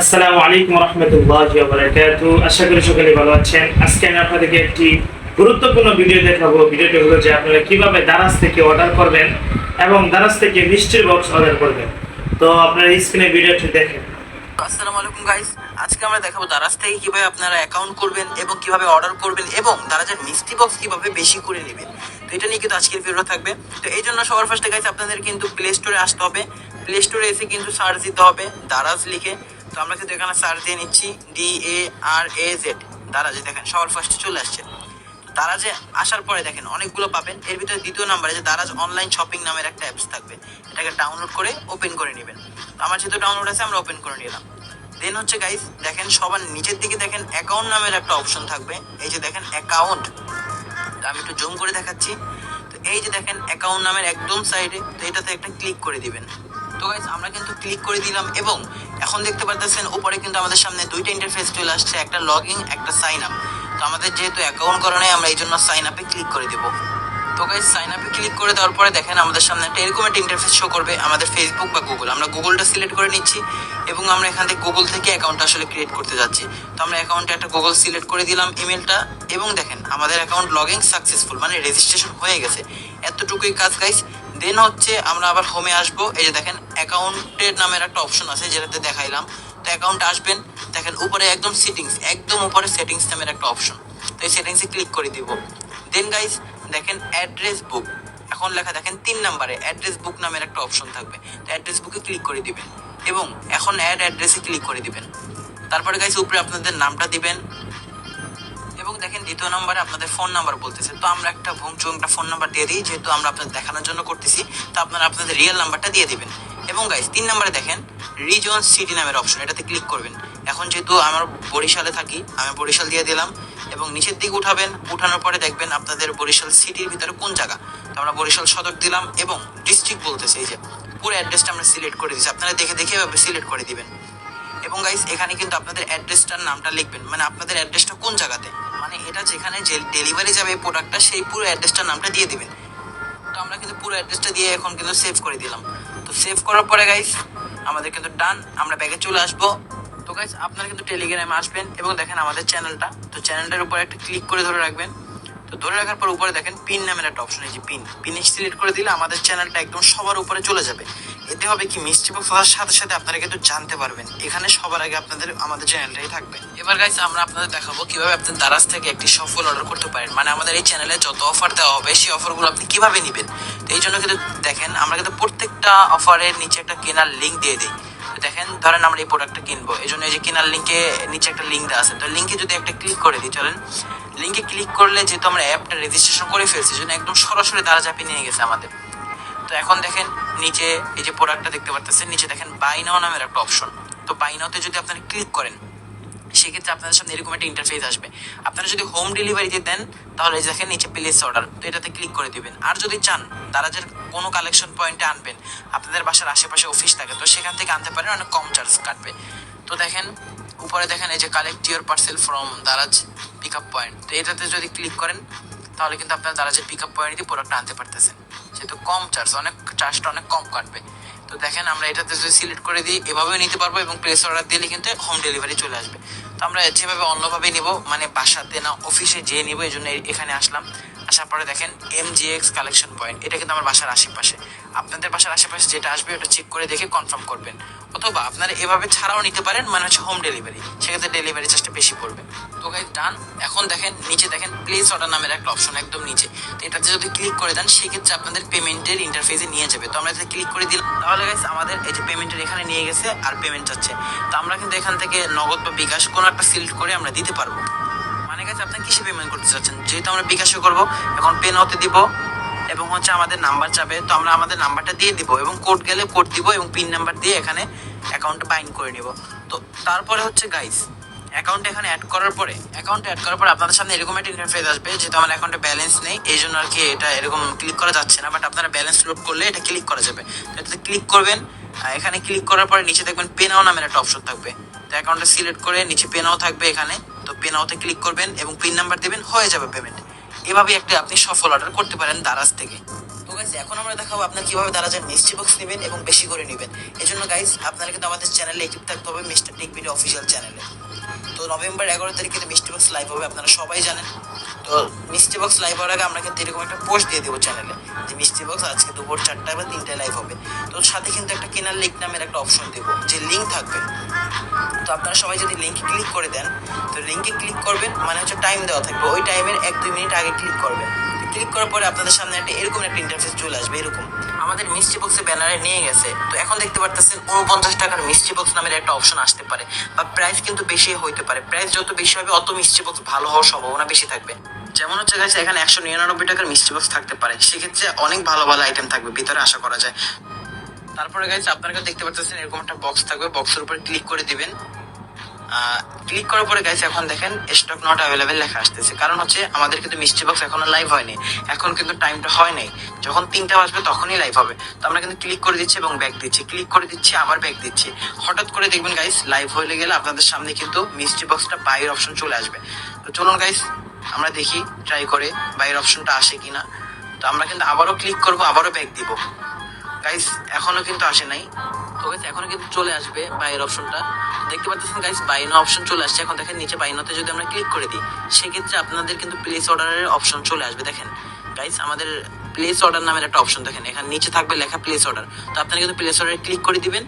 আসসালামু আলাইকুম রহমতুল্লাহি বারাকাতু। আশা করি সকলে ভালো আছেন। আজকে আমি আপনাদেরকে একটি গুরুত্বপূর্ণ ভিডিও দেখাবো। ভিডিওটি হলো যে আপনারা কীভাবে দারাজ থেকে অর্ডার করবেন এবং দারাজ থেকে মিষ্টির বক্স অর্ডার করবেন। তো আপনারা স্ক্রিনে ভিডিওটি দেখেন। আসসালামু আলাইকুম গাইস আজকে আমরা দেখাবো দারাজ থেকে কীভাবে আপনারা অ্যাকাউন্ট করবেন এবং কীভাবে অর্ডার করবেন এবং দারাজের মিষ্টি বক্স কীভাবে বেশি করে নেবেন। তো এটা নিয়ে কিন্তু আজকের ভিডিও থাকবে। তো এই জন্য সবার ফার্স্টে গাইস আপনাদের কিন্তু প্লে স্টোরে আসতে হবে। প্লে স্টোরে এসে কিন্তু সার্চ দিতে হবে দারাজ লিখে। তো আমরা কিন্তু এখানে সার্চ দিয়ে নিচ্ছি D A R A Z দারাজে দেখেন, সবার ফার্স্টে চলে আসছে। দারাজে আসার পরে দেখেন, অনেকগুলো পাবেন। এর ভিতরে দ্বিতীয় নাম্বারে যে দারাজ অনলাইন শপিং নামের একটা অ্যাপস থাকবে। এটাকে ডাউনলোড করে ওপেন করে নেবেন। আমার যেহেতু ডাউনলোড আছে, আমরা ওপেন করে নিলাম। দেন হচ্ছে গাইস দেখেন, সবার নিচের দিকে দেখেন অ্যাকাউন্ট নামের একটা অপশন থাকবে। এই যে দেখেন অ্যাকাউন্ট আমি একটু জুম করে দেখাচ্ছি। তো এই যে দেখেন অ্যাকাউন্ট নামের একদম সাইডে তো এটাতে একটা ক্লিক করে দিবেন। তো গাইস আমরা কিন্তু ক্লিক করে দিলাম এবং এখন দেখতে পারতেছেন, উপরে কিন্তু আমাদের সামনে দুইটা ইন্টারফেস চলে আসছে, একটা লগ ইন একটা সাইন আপ তো আমাদের যেহেতু অ্যাকাউন্ট করা নেই, আমরা এই জন্য সাইন আপে ক্লিক করে দেবো। তো গাইস সাইন আপে ক্লিক করে দেওয়ার পরে দেখেন, আমাদের সামনে একটা এরকম একটা ইন্টারফেস শো করবে আমাদের ফেসবুক বা গুগল আমরা গুগলটা সিলেক্ট করে নিচ্ছি এবং আমরা এখান থেকে গুগল থেকে অ্যাকাউন্টটা আসলে ক্রিয়েট করতে যাচ্ছি। তো আমরা অ্যাকাউন্টে একটা গুগল সিলেক্ট করে দিলাম ইমেলটা এবং দেখেন, আমাদের অ্যাকাউন্ট লগ ইন সাকসেসফুল মানে রেজিস্ট্রেশন হয়ে গেছে। এতটুকুই কাজ গাইস দেন হচ্ছে আমরা আবার হোমে আসব। এই যে দেখেন অ্যাকাউন্টের নামের একটা অপশন আছে যেটাতে দেখাইলাম। তো অ্যাকাউন্টে আসবেন, দেখেন উপরে একদম সেটিংস একদম উপরে সেটিংস নামের একটা অপশন তো এই সেটিংসে ক্লিক করে দিব। দেন গাইস দেখেন অ্যাড্রেস বুক এখন লেখা, দেখেন তিন নাম্বারে অ্যাড্রেস বুক নামের একটা অপশন থাকবে। তো অ্যাড্রেস বুকে ক্লিক করে দিবেন। এবং এখন অ্যাড অ্যাড্রেসে ক্লিক করে দিবেন। তারপরে গাইস উপরে আপনাদের নামটা দিবেন। দেখেন, দ্বিতীয় নম্বরে আপনাদের ফোন নাম্বার বলতেছে। তো আমরা একটা ভুংচু একটা ফোন নাম্বার দিয়ে দিই, যেহেতু আমরা আপনাদের দেখানোর জন্য করতেছি, তো আপনারা আপনাদের রিয়েল নাম্বারটা দিয়ে দিবেন। এবং গাইস তিন নম্বরে দেখেন রিজন সিটি নামের অপশন এটাতে ক্লিক করবেন। এখন যেহেতু আমার বরিশালে থাকি, আমি বরিশাল দিয়ে দিলাম, এবং নিচের দিকে উঠাবেন, উঠানোর পরে দেখবেন আপনাদের বরিশাল সিটির ভিতরে কোন জায়গা। তো আমরা বরিশাল সদর দিলাম, এবং ডিস্ট্রিক্ট বলতেছে, এই যে, পুরো অ্যাড্রেসটা আমরা সিলেক্ট করে দিচ্ছি আপনারা দেখে দেখে এভাবে সিলেক্ট করে দিবেন। এবং গাইস এখানে কিন্তু আপনাদের অ্যাড্রেসটার নামটা লিখবেন। মানে আপনাদের অ্যাড্রেসটা কোন জায়গাতে? মানে এটা যেখানে যে ডেলিভারি যাবে এই প্রোডাক্টটা সেই পুরো অ্যাড্রেসটার নামটা দিয়ে দিবেন। তো আমরা কিন্তু পুরো অ্যাড্রেসটা দিয়ে এখন কিন্তু সেভ করে দিলাম। তো সেভ করার পরে গাইস আমাদের কিন্তু ডান আমরা ব্যাগে চলে আসব। তো গাইস আপনারা কিন্তু টেলিগ্রামে আসবেন এবং দেখেন আমাদের চ্যানেলটা তো চ্যানেলটার উপরে একটা ক্লিক করে ধরে রাখবেন। তো ধরে রাখার পর উপরে দেখেন পিন নামের একটা অপশন যে পিন পিন সিলেক্ট করে দিলে আমাদের চ্যানেলটা একদম সবার উপরে চলে যাবে। এতে হবে কি, মিষ্টি বক্স হওয়ার সাথে সাথে আপনারা কিন্তু জানতে পারবেন। এখানে সবার আগে আপনাদের, আমাদের চ্যানেলটাই থাকবে। এবার গাইস আমরা আপনাদের দেখাবো কীভাবে আপনি দারাজ থেকে একটি সফল অর্ডার করতে পারেন। মানে আমাদের এই চ্যানেলে যত অফার দেওয়া হবে, সেই অফারগুলো আপনি কীভাবে নেবেন? তো এই জন্য কিন্তু দেখেন, আমরা কিন্তু প্রত্যেকটা অফারের নিচে একটা কেনার লিঙ্ক দিয়ে দিই। দেখেন, ধরেন আমরা এই প্রোডাক্টটা কিনবো। এই জন্য এই যে কেনার লিঙ্কে নিচে একটা লিঙ্ক দেওয়া আছে। তো লিঙ্কে যদি একটা ক্লিক করে দিই, চলেন। লিঙ্কে ক্লিক করলে যেহেতু আমরা অ্যাপটা রেজিস্ট্রেশন করে ফেলছি জন্য একদম সরাসরি দ্বারা চাপিয়ে নিয়ে গেছে আমাদের। তো এখন দেখেন নিচে এই যে প্রোডাক্টটা দেখতে পারতেছেন, নিচে দেখেন বাই নাও নামের একটা অপশন তো বাই নাওতে যদি আপনারা ক্লিক করেন, সেক্ষেত্রে আপনাদের সামনে এরকম একটা ইন্টারফেস আসবে। আপনারা যদি হোম ডেলিভারিতে দেন, তাহলে এই দেখেন নিচে প্লেস অর্ডার তো এটাতে ক্লিক করে দিবেন। আর যদি চান, তারা যে কোনো কালেকশন পয়েন্টে আনবেন, আপনাদের বাসার আশেপাশে অফিস থাকে, তো সেখান থেকে আনতে পারেন অনেক কম চার্জ কাটবে। তো দেখেন, উপরে দেখেন এই যে collect your parcel from Daraz pick up point তো এটাতে যদি ক্লিক করেন, তাহলে কিন্তু আপনার দারাজের পিক আপ পয়েন্ট দিয়ে প্রোডাক্টটা আনতে পারতেছেন। যেহেতু কম চার্জ অনেক চার্জটা অনেক কম কাটবে। তো দেখেন, আমরা এটাতে যদি সিলেক্ট করে দিই, এভাবেও নিতে পারব এবং প্লেস অর্ডার দিলে কিন্তু হোম ডেলিভারি চলে আসবে। তো আমরা যেভাবে অন্যভাবে নিব মানে বাসাতে না অফিসে যেয়ে নিব এই জন্য এখানে আসলাম। আসার পরে দেখেন M G X collection point এটা কিন্তু আমার বাসার আশেপাশে। আপনাদের বাসার আশেপাশে যেটা আসবে, ওটা চেক করে দেখে কনফার্ম করবেন। অথবা আপনারা এভাবে ছাড়াও নিতে পারেন মানে হচ্ছে হোম ডেলিভারি সেক্ষেত্রে ডেলিভারি চার্জটা বেশি পড়বে। তো গাইজ ডান এখন দেখেন, নিচে দেখেন প্লেস অর্ডার নামের একটা অপশন একদম নিচে। তো এটাতে যদি ক্লিক করে দেন, সেক্ষেত্রে আপনাদের পেমেন্টের ইন্টারফেসে নিয়ে যাবে। তো আমরা এটাতে ক্লিক করে দিলাম। তাহলে গাইজ আমাদের এই যে পেমেন্টের এখানে নিয়ে গেছে আর পেমেন্ট যাচ্ছে তো আমরা কিন্তু এখান থেকে নগদ বা বিকাশ কোনো একটা সিলেক্ট করে আমরা দিতে পারব। মানে গেছে আপনি কিসে পেমেন্ট করতে চাচ্ছেন? যেহেতু আমরা বিকাশে করব, এখন পেন হতে দিব। এবং হচ্ছে আমাদের নাম্বার চাবে তো আমরা আমাদের নাম্বারটা দিয়ে দিব এবং কোড গেলে কোড দিব এবং পিন নাম্বার দিয়ে এখানে অ্যাকাউন্ট বাইন্ড করে নিব। তো তারপরে হচ্ছে গাইস অ্যাকাউন্ট এখানে অ্যাড করার পরে অ্যাকাউন্ট অ্যাড করার পর আপনাদের সামনে এরকম একটা ইন্টারফেস আসবে, যেহেতু আমার অ্যাকাউন্টে ব্যালেন্স নেই এই জন্য আর কি এটা এরকম ক্লিক করা যাচ্ছে না বাট আপনারা ব্যালেন্স লোড করলে এটা ক্লিক করা যাবে। তো এটাতে ক্লিক করবেন এখানে ক্লিক করার পরে নিচে দেখবেন পেনাও নামের একটা অপশন থাকবে। তো অ্যাকাউন্টটা সিলেক্ট করে নিচে পেনাও থাকবে এখানে, তো পেনাওতে ক্লিক করবেন এবং পিন নাম্বার দেবেন, হয়ে যাবে পেমেন্ট এভাবে একটা আপনি সফল অর্ডার করতে পারেন দারাজ থেকে। তো গাইজ এখন আমরা দেখাবো আপনার কীভাবে দারাজের মিষ্টি বক্স নেবেন এবং বেশি করে নেবেন। এই জন্য গাইজ আপনারা কিন্তু আমাদের চ্যানেলে একটু থাকতে হবে মিস্টার টেক অফিসিয়াল চ্যানেলে তো নভেম্বর এগারো তারিখে মিষ্টি বক্স লাইভ হবে, আপনারা সবাই জানেন। তো মিষ্টি বক্স লাইভ হওয়ার আগে আমরা কিন্তু এরকম একটা পোস্ট দিয়ে দেবো চ্যানেলে যে মিষ্টি বক্স আজকে দুপুর চারটায় বা তিনটায় লাইভ হবে। তো সাথে কিন্তু একটা কেনার লিঙ্ক নামের একটা অপশন দেবো, যে লিঙ্ক থাকবে। তো আপনারা সবাই যদি লিঙ্কে ক্লিক করে দেন, তো লিঙ্কে ক্লিক করবেন মানে হচ্ছে টাইম দেওয়া থাকবে। ওই টাইমের এক দুই মিনিট আগে ক্লিক করবেন। ক্লিক করার পরে আপনাদের সামনে একটা এরকম একটা ইন্টারফেস চলে আসবে, এরকম। আমাদের মিষ্টি বক্সে ব্যানারে নিয়ে গেছে। তো এখন দেখতে পারতেছেন উনপঞ্চাশ টাকার মিষ্টি বক্স নামের একটা অপশন আসতে পারে। বা প্রাইস কিন্তু বেশি হইতে পারে। প্রাইস যত বেশি হবে, অত মিষ্টি বক্স ভালো হওয়ার সম্ভাবনা বেশি থাকবে। যেমন হচ্ছে গেছে এখানে একশো নিরানব্বই টাকার মিষ্টি বক্স থাকতে পারে। সেক্ষেত্রে অনেক ভালো ভালো আইটেম থাকবে, ভিতরে আশা করা যায়। তারপরে গাইছে আপনারা দেখতে পাচ্ছেন এরকম একটা বক্স থাকবে। বক্সের উপর ক্লিক করে দিবেন। ক্লিক করার পরে গাইছে এখন দেখেন স্টক নট অ্যাভেলেবেল লেখা আসতেছে। কারণ হচ্ছে আমাদের কিন্তু মিষ্টি বক্স এখনও লাইভ হয়নি। এখন কিন্তু টাইমটা হয় নাই। যখন তিনটা বাজবে তখনই লাইভ হবে। তো আমরা কিন্তু ক্লিক করে দিচ্ছি এবং ব্যাক দিচ্ছি। ক্লিক করে দিচ্ছি, আবার ব্যাক দিচ্ছি। হঠাৎ করে দেখবেন গাইস লাইভ হয়ে গেলে আপনাদের সামনে কিন্তু মিষ্টি বক্সটা বাইরের অপশন চলে আসবে। তো চলুন গাইস আমরা দেখি ট্রাই করে বাইরের অপশনটা আসে কিনা। তো আমরা কিন্তু আবারও ক্লিক করব, আবারও ব্যাক দিব। গাইস এখনও কিন্তু আসে নাই। গাইস এখনও কিন্তু চলে আসবে বাইরের অপশনটা। দেখতে পাচ্ছেন গাইস বাইনো অপশন চলে আসছে। এখন দেখেন নিচে বাইনোতে যদি আমরা ক্লিক করে দিই, সেক্ষেত্রে আপনাদের কিন্তু প্লেস অর্ডারের অপশন চলে আসবে। দেখেন গাইস আমাদের প্লেস অর্ডার নামের একটা অপশন দেখেন। এখানে নিচে থাকবে লেখা প্লেস অর্ডার তো আপনারা কিন্তু প্লেস অর্ডারে ক্লিক করে দিবেন।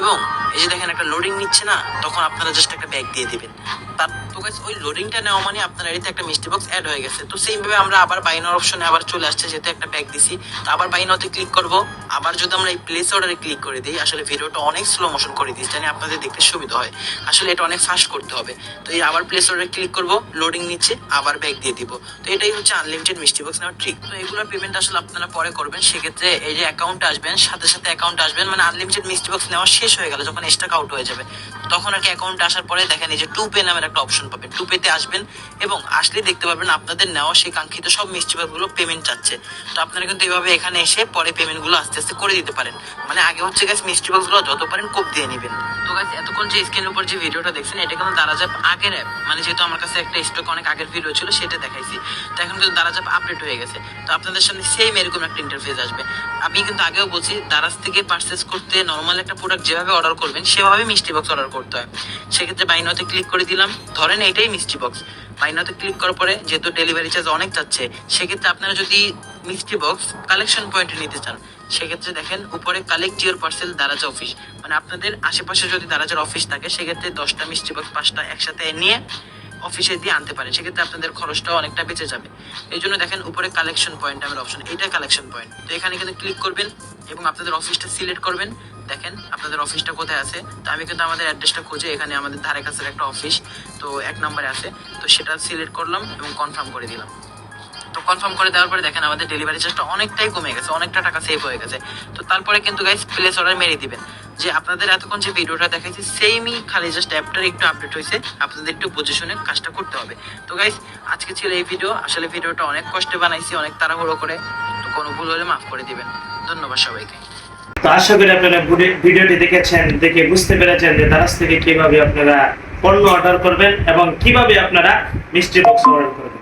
এবং এই যে দেখেন একটা লোডিং নিচ্ছে না, তখন আপনারা জাস্ট একটা ব্যাগ দিয়ে দিবেন। তার গাইস ওই লোডিংটা নেওয়া মানে আপনার এটিতে একটা মিষ্টি বক্স অ্যাড হয়ে গেছে। তো সেইভাবে আমরা আবার বাইনোর অপশনে আবার চলে আসছে, যেহেতু একটা ব্যাগ দিছি। তো আবার বাইনোতে ক্লিক করব। আবার যদি আমরা এই প্লেস অর্ডারে ক্লিক করে দিই, আসলে ভিডিওটা অনেক স্লো মোশন করে দিই জানি আপনাদের দেখতে সুবিধা হয়। আসলে এটা অনেক ফাস্ট করতে হবে। তো এই আবার প্লেস অর্ডারে ক্লিক করব লোডিং নিচ্ছে, আবার ব্যাগ দিয়ে দিব। তো এটাই হচ্ছে আনলিমিটেড মিষ্টি বক্স নেওয়ার ট্রিক তো এগুলোর পেমেন্ট আসলে আপনারা পরে করবেন। সেক্ষেত্রে এই যে অ্যাকাউন্টে আসবেন, সাথে সাথে অ্যাকাউন্টে আসবেন মানে আনলিমিটেড মিষ্টি বক্স নেওয়া শেষ হয়ে গেল, যখন স্টক আউট হয়ে যাবে। তখন আর কি অ্যাকাউন্টে আসার পরে দেখেন এই যে টু পে নামের একটা অপশন পাবেন টু পেতে আসবেন এবং আসলে দেখতে পারবেন আপনাদের নেওয়া সেই কাঙ্ক্ষিত সব মিষ্টি গুলো পেমেন্ট চাচ্ছে। তো আপনারা কিন্তু এইভাবে এখানে এসে পরে পেমেন্টগুলো আস্তে আস্তে করে দিতে পারেন। মানে আগে হচ্ছে গাছ মিষ্টি বক্স যত পারেন কোপ দিয়ে নেবেন। তো গাছ এতক্ষণ যে স্ক্রিনের উপর যে ভিডিওটা দেখছেন, এটা কিন্তু দারাজাপ আগের অ্যাপ মানে যেহেতু আমার কাছে একটা স্টক অনেক আগের ভিডিও ছিল, সেটা দেখাইছি। তো এখন কিন্তু দারাজাপ আপডেট হয়ে গেছে। তো আপনাদের সামনে সেম এরকম একটা ইন্টারফেস আসবে। আমি কিন্তু আগেও বলছি, দারাজ থেকে পারচেস করতে নর্মাল একটা প্রোডাক্ট যেভাবে অর্ডার করবেন, সেভাবে মিষ্টি বক্স অর্ডার করতে হয়। সেক্ষেত্রে বাইনোতে ক্লিক করে দিলাম। ধরেন এটাই মিষ্টি বক্স মাইনাতে ক্লিক করার পরে যেহেতু ডেলিভারি চার্জ অনেক যাচ্ছে, সেক্ষেত্রে আপনারা যদি মিষ্টি বক্স কালেকশন পয়েন্টে নিতে চান, সেক্ষেত্রে দেখেন উপরে collect your parcel Daraz office মানে আপনাদের আশেপাশে যদি দারাজার অফিস থাকে, সেক্ষেত্রে দশটা মিষ্টি বক্স পাঁচটা একসাথে নিয়ে অফিসে দিয়ে আনতে পারেন সেক্ষেত্রে আপনাদের খরচটাও অনেকটা বেঁচে যাবে। এই জন্য দেখেন, উপরে কালেকশন পয়েন্ট আমার অপশন এটাই কালেকশন পয়েন্ট তো এখানে কিন্তু ক্লিক করবেন এবং আপনাদের অফিসটা সিলেক্ট করবেন। দেখেন, আপনাদের অফিসটা কোথায় আছে? তো আমি কিন্তু আমাদের অ্যাড্রেসটা খুঁজে এখানে আমাদের ধারে কাছের একটা অফিস তো এক নম্বরে আছে। তো সেটা সিলেক্ট করলাম এবং কনফার্ম করে দিলাম। তো কনফার্ম করে দেওয়ার পরে দেখেন, আমাদের ডেলিভারি চার্জটা অনেকটাই কমে গেছে, অনেকটা টাকা সেভ হয়ে গেছে। তো তারপরে কিন্তু গাইস প্লেস অর্ডার মেরে দিবেন। যে আপনাদের এতক্ষণ যে ভিডিওটা দেখাইছি সেমই খালি জাস্ট অ্যাপটার একটু আপডেট হয়েছে আপনাদের একটু বুঝে শুনে কাজটা করতে হবে। তো গাইস আজকে ছিল এই ভিডিও আসলে ভিডিওটা অনেক কষ্টে বানাইছি, অনেক তাড়াহুড়ো করে। তো কোনো ভুল হলে মাফ করে দিবেন। ধন্যবাদ সবাইকে। তো আশা করি আপনারা ভিডি- ভিডিওটি দেখেছেন, দেখে বুঝতে পেরেছেন যে দারাজ থেকে কীভাবে আপনারা পণ্য অর্ডার করবেন এবং কীভাবে আপনারা মিষ্টি বক্স অর্ডার করবেন।